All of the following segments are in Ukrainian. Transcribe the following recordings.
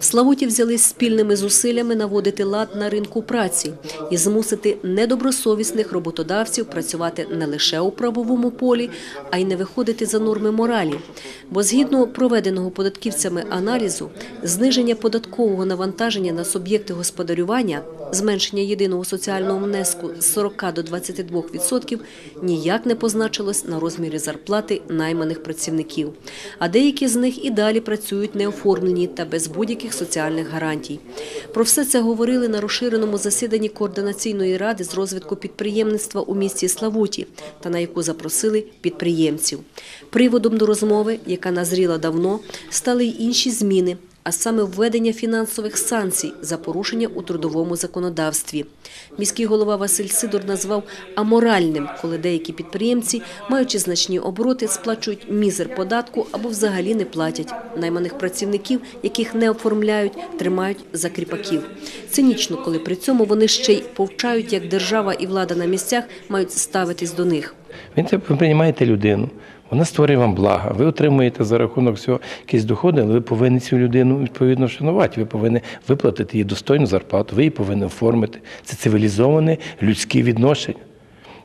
Славуті взялись спільними зусиллями наводити лад на ринку праці і змусити недобросовісних роботодавців працювати не лише у правовому полі, а й не виходити за норми моралі. Бо згідно проведеного податківцями аналізу, зниження податкового навантаження на суб'єкти господарювання, зменшення єдиного соціального внеску з 40 до 22% ніяк не позначилось на розмірі зарплати найманих працівників. А деякі з них і далі працюють неоформлені та без будь-яких соціальних гарантій. Про все це говорили на розширеному засіданні координаційної ради з розвитку підприємництва у місті Славуті, та на яку запросили підприємців. Приводом до розмови, яка назріла давно, стали й інші зміни. А саме введення фінансових санкцій за порушення у трудовому законодавстві. Міський голова Василь Сидор назвав аморальним, коли деякі підприємці, маючи значні обороти, сплачують мізер податку або взагалі не платять. Найманих працівників, яких не оформляють, тримають за кріпаків. Цинічно, коли при цьому вони ще й повчають, як держава і влада на місцях мають ставитись до них. Він це приймаєте людину, вона створює вам блага. Ви отримуєте за рахунок цього якісь доходи, але ви повинні цю людину відповідно шанувати. Ви повинні виплатити їй достойну зарплату, ви її повинні оформити. Це цивілізоване людське відношення.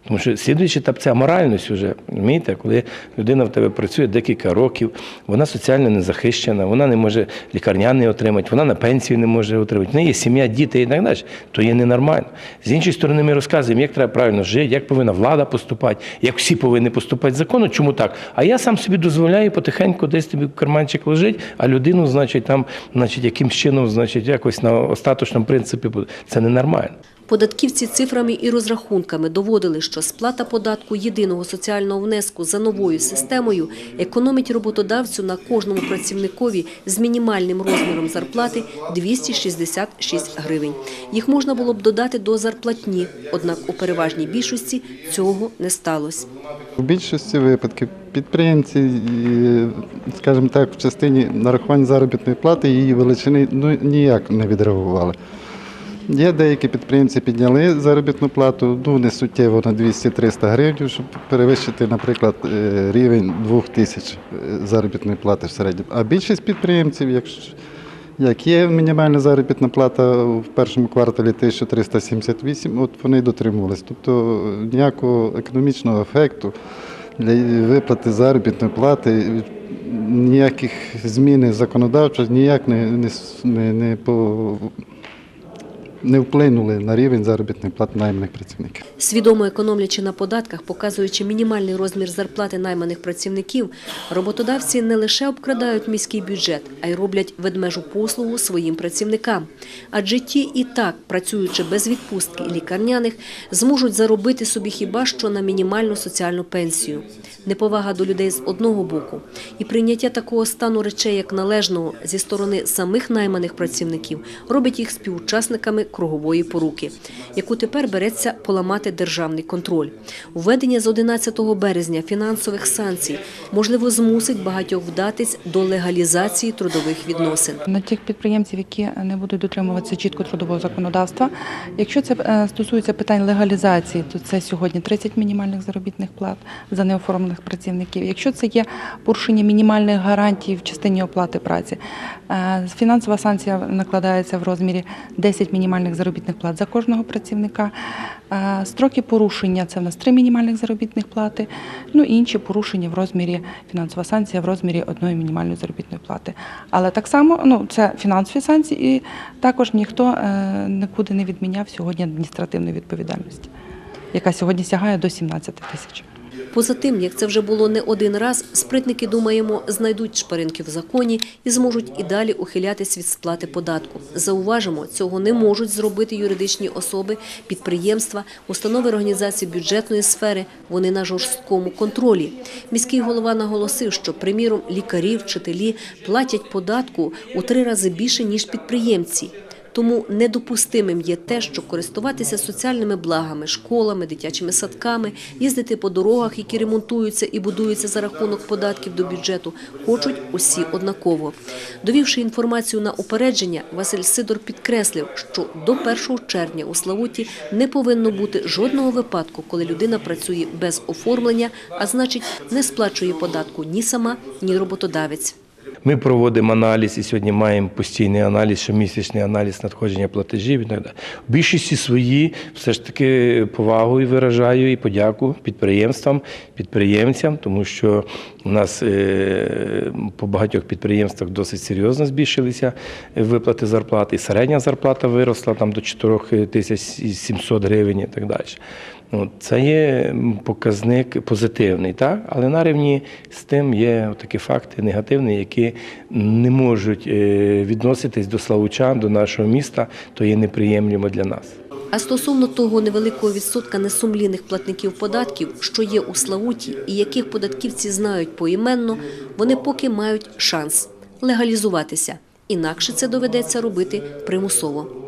Тому що слідуючий етап це аморальність вже. Розумієте, коли людина в тебе працює декілька років, вона соціально не захищена, вона не може лікарняний отримати, вона на пенсію не може отримати. В неї є сім'я, діти і так далі. То є ненормально. З іншої сторони, ми розказуємо, як треба правильно жити, як повинна влада поступати, як всі повинні поступати законно. Чому так? А я сам собі дозволяю потихеньку десь тобі в карманчик лежить, а людину, значить, там, значить, якимсь чином, значить, якось на остаточному принципі буде. Це ненормально. Податківці цифрами і розрахунками доводили, що сплата податку єдиного соціального внеску за новою системою економить роботодавцю на кожному працівникові з мінімальним розміром зарплати 266 гривень. Їх можна було б додати до зарплатні, однак у переважній більшості цього не сталося. У більшості випадків підприємці, і, скажімо так, в частині нарахування заробітної плати її величини ну, ніяк не відреагували. Є деякі підприємці підняли заробітну плату, ну не суттєво на 200-300 гривень, щоб перевищити, наприклад, е, рівень 2000 заробітної плати в середньому. А більшість підприємців, якщо як є мінімальна заробітна плата в першому кварталі 1378, от вони й дотримувались. Тобто ніякого економічного ефекту для виплати заробітної плати, ніяких змін законодавчо ніяк не, не, не, не, по, не вплинули на рівень заробітної плати найманих працівників. Свідомо економлячи на податках, показуючи мінімальний розмір зарплати найманих працівників, роботодавці не лише обкрадають міський бюджет, а й роблять ведмежу послугу своїм працівникам. Адже ті і так, працюючи без відпустки лікарняних, зможуть заробити собі хіба що на мінімальну соціальну пенсію. Неповага до людей з одного боку і прийняття такого стану речей як належного зі сторони самих найманих працівників робить їх співучасниками кругової поруки, яку тепер береться поламати державний контроль. Введення з 11 березня фінансових санкцій можливо змусить багатьох вдатись до легалізації трудових відносин. На тих підприємців, які не будуть дотримуватися чітко трудового законодавства. Якщо це е, стосується питань легалізації, то це сьогодні 30 мінімальних заробітних плат за неоформлених працівників. Якщо це є порушення мінімальних гарантій в частині оплати праці, е, фінансова санкція накладається в розмірі 10 мінімальних заробітних плат за кожного працівника. Е, Строки порушення це в нас 3 мінімальних заробітних плати, ну і інші порушення в розмірі фінансова санкція в розмірі одної мінімальної заробітної плати. Але так само ну, це фінансові санкції, і також ніхто е, нікуди не відміняв сьогодні адміністративної відповідальності, яка сьогодні сягає до 17 тисяч. Поза тим, як це вже було не один раз, спритники, думаємо, знайдуть шпаринки в законі і зможуть і далі ухилятись від сплати податку. Зауважимо, цього не можуть зробити юридичні особи, підприємства, установи організації бюджетної сфери. Вони на жорсткому контролі. Міський голова наголосив, що, приміром, лікарі, вчителі платять податку у три рази більше ніж підприємці. Тому недопустимим є те, що користуватися соціальними благами, школами, дитячими садками, їздити по дорогах, які ремонтуються і будуються за рахунок податків до бюджету, хочуть усі однаково. Довівши інформацію на упередження, Василь Сидор підкреслив, що до 1 червня у Славуті не повинно бути жодного випадку, коли людина працює без оформлення, а значить не сплачує податку ні сама, ні роботодавець. Ми проводимо аналіз і сьогодні маємо постійний аналіз, щомісячний аналіз надходження платежів і так далі. Більшості свої все ж таки повагою виражаю і подяку підприємствам, підприємцям, тому що у нас е, по багатьох підприємствах досить серйозно збільшилися виплати зарплати. І середня зарплата виросла там до 4700 гривень і так далі. Ну, це є показник позитивний, так? але на рівні з тим є такі факти негативні, які не можуть е, відноситись до славучан, до нашого міста, то є неприємлемо для нас. А стосовно того невеликого відсотка несумлінних платників податків, що є у Славуті і яких податківці знають поіменно, вони поки мають шанс легалізуватися. Інакше це доведеться робити примусово.